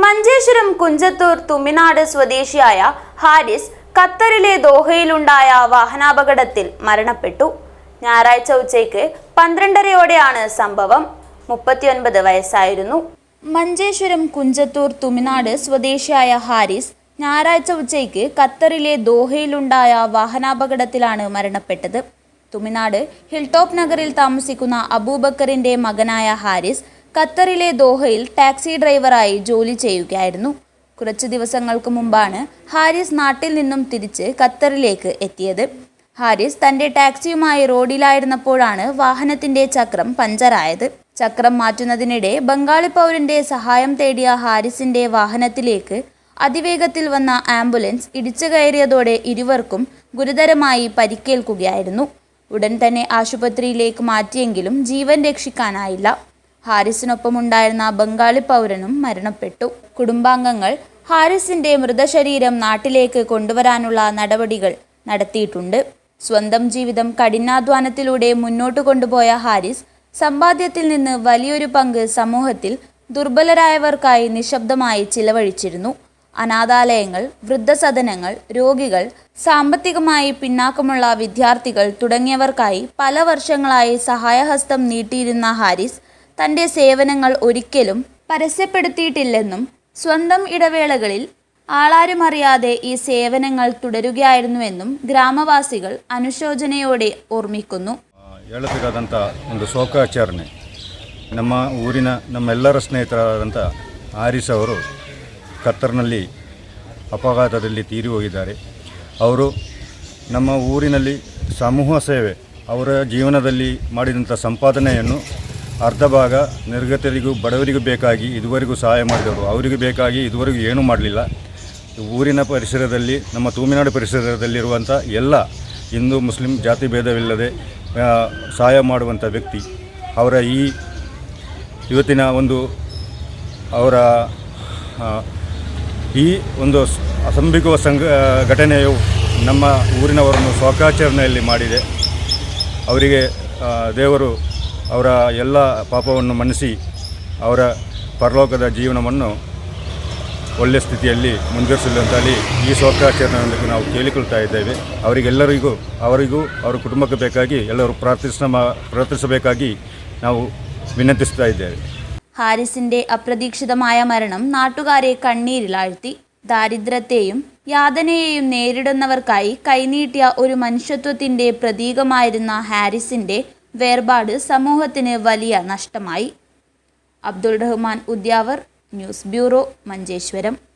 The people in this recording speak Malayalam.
മഞ്ചേശ്വരം കുഞ്ചത്തൂർ തുമ്മിനാട് സ്വദേശിയായ ഹാരിസ് ഖത്തറിലെ ദോഹയിലുണ്ടായ വാഹനാപകടത്തിൽ മരണപ്പെട്ടു. ഞായറാഴ്ച ഉച്ചയ്ക്ക് പന്ത്രണ്ടരയോടെയാണ് സംഭവം. മുപ്പത്തിയൊൻപത് വയസ്സായിരുന്നു. മഞ്ചേശ്വരം കുഞ്ചത്തൂർ തുമിനാട് സ്വദേശിയായ ഹാരിസ് ഞായറാഴ്ച ഉച്ചയ്ക്ക് ഖത്തറിലെ ദോഹയിലുണ്ടായ വാഹനാപകടത്തിലാണ് മരണപ്പെട്ടത്. തുമിനാട് ഹിൽടോപ്പ് നഗറിൽ താമസിക്കുന്ന അബൂബക്കറിന്റെ മകനായ ഹാരിസ് ഖത്തറിലെ ദോഹയിൽ ടാക്സി ഡ്രൈവറായി ജോലി ചെയ്യുകയായിരുന്നു. കുറച്ച് ദിവസങ്ങൾക്ക് മുമ്പാണ് ഹാരിസ് നാട്ടിൽ നിന്നും തിരിച്ച് ഖത്തറിലേക്ക് എത്തിയത്. ഹാരിസ് തന്റെ ടാക്സിയുമായി റോഡിലായിരുന്നപ്പോഴാണ് വാഹനത്തിന്റെ ചക്രം പഞ്ചറായത്. ചക്രം മാറ്റുന്നതിനിടെ ബംഗാളി പൗരന്റെ സഹായം തേടിയ ഹാരിസിന്റെ വാഹനത്തിലേക്ക് അതിവേഗത്തിൽ വന്ന ആംബുലൻസ് ഇടിച്ചു കയറിയതോടെ ഇരുവർക്കും ഗുരുതരമായി പരിക്കേൽക്കുകയായിരുന്നു. ഉടൻ തന്നെ ആശുപത്രിയിലേക്ക് മാറ്റിയെങ്കിലും ജീവൻ രക്ഷിക്കാനായില്ല. ഹാരിസിനൊപ്പമുണ്ടായിരുന്ന ബംഗാളി പൗരനും മരണപ്പെട്ടു. കുടുംബാംഗങ്ങൾ ഹാരിസിന്റെ മൃതശരീരം നാട്ടിലേക്ക് കൊണ്ടുവരാനുള്ള നടപടികൾ നടത്തിയിട്ടുണ്ട്. സ്വന്തം ജീവിതം കഠിനാധ്വാനത്തിലൂടെ മുന്നോട്ട് കൊണ്ടുപോയ ഹാരിസ് സമ്പാദ്യത്തിൽ നിന്ന് വലിയൊരു പങ്ക് സമൂഹത്തിൽ ദുർബലരായവർക്കായി നിശബ്ദമായി ചിലവഴിച്ചിരുന്നു. അനാഥാലയങ്ങൾ വൃദ്ധസദനങ്ങൾ രോഗികൾ സാമ്പത്തികമായി പിന്നാക്കമുള്ള വിദ്യാർത്ഥികൾ തുടങ്ങിയവർക്കായി പല വർഷങ്ങളായി സഹായഹസ്തം നീട്ടിയിരുന്ന ഹാരിസ് തന്റെ സേവനങ്ങൾ ഒരിക്കലും പരസ്യപ്പെടുത്തിയിട്ടില്ലെന്നും സ്വന്തം ഇടവേളകളിൽ ആളാരുമറിയാതെ ഈ സേവനങ്ങൾ തുടരുകയായിരുന്നുവെന്നും ഗ്രാമവാസികൾ അനുശോചനയോടെ ഓർമ്മിക്കുന്നു ಆ, ಹೇಳಬೇಕಾದಂಥ ಒಂದು ಶೋಕಾಚರಣೆ ನಮ್ಮ ಊರಿನ ನಮ್ಮೆಲ್ಲರ ಸ್ನೇಹಿತರಾದಂಥ ಆರಿಸ್ ಅವರು ಕತ್ತರ್ನಲ್ಲಿ ಅಪಘಾತದಲ್ಲಿ ತೀರಿ ಹೋಗಿದ್ದಾರೆ ಅವರು ನಮ್ಮ ಊರಿನಲ್ಲಿ ಸಮೂಹ ಸೇವೆ ಅವರ ಜೀವನದಲ್ಲಿ ಮಾಡಿದಂಥ ಸಂಪಾದನೆಯನ್ನು ಅರ್ಧ ಭಾಗ ನಿರ್ಗತರಿಗೂ ಬಡವರಿಗೂ ಬೇಕಾಗಿ ಇದುವರೆಗೂ ಸಹಾಯ ಮಾಡಿದವರು. ಅವರಿಗೆ ಬೇಕಾಗಿ ಇದುವರೆಗೂ ಏನೂ ಮಾಡಲಿಲ್ಲ. ಊರಿನ ಪರಿಸರದಲ್ಲಿ, ನಮ್ಮ ತೂಮಿನಾಡು ಪರಿಸರದಲ್ಲಿರುವಂಥ ಎಲ್ಲ ಹಿಂದೂ, ಮುಸ್ಲಿಂ ಜಾತಿ ಭೇದವಿಲ್ಲದೆ ಸಹಾಯ ಮಾಡುವಂಥ ವ್ಯಕ್ತಿ. ಅವರ ಈ ಇವತ್ತಿನ ಒಂದು ಅವರ ಈ ಒಂದು ಅಸಂಬಿಗುವ ಸಂಘ ಘಟನೆಯು ನಮ್ಮ ಊರಿನವರನ್ನು ಸ್ವಕಾಚರಣೆಯಲ್ಲಿ ಮಾಡಿದೆ. ಅವರಿಗೆ ದೇವರು ಅವರ ಎಲ್ಲ ಪಾಪವನ್ನು ಮನ್ನಿಸಿ ಅವರ ಪರಲೋಕದ ಜೀವನವನ್ನು ಒಳ್ಳೆಯ ಸ್ಥಿತಿಯಲ್ಲಿ ಮುಂದುವರಿಸಲಿ ಅಂತ ಹೇಳಿ ಈ ಶೋಕಾಚರಣೆಯೊಂದಿಗೆ ನಾವು ಕೇಳಿಕೊಳ್ತಾ ಇದ್ದೇವೆ ಅವರಿಗೆಲ್ಲರಿಗೂ ಅವರಿಗೂ ಅವರ ಕುಟುಂಬಕ್ಕೆ ಬೇಕಾಗಿ ಎಲ್ಲರೂ ಪ್ರಾರ್ಥಿಸ ಪ್ರಾರ್ಥಿಸಬೇಕಾಗಿ ನಾವು ವಿನಂತಿಸ್ತಾ ಇದ್ದೇವೆ ഹാരിസിന്റെ അപ്രതീക്ഷിതമായ മരണം നാട്ടുകാരെ കണ്ണീരിലാഴ്ത്തി ദാരിദ്ര്യത്തെയും യാതനയെയും നേരിടുന്നവർക്കായി കൈനീട്ടിയ ഒരു മനുഷ്യത്വത്തിന്റെ പ്രതീകമായിരുന്ന ഹാരിസിന്റെ വേർപാട് സമൂഹത്തിന് വലിയ നഷ്ടമായി. Abdul Rahman Udyavar news bureau Manjeshwaram.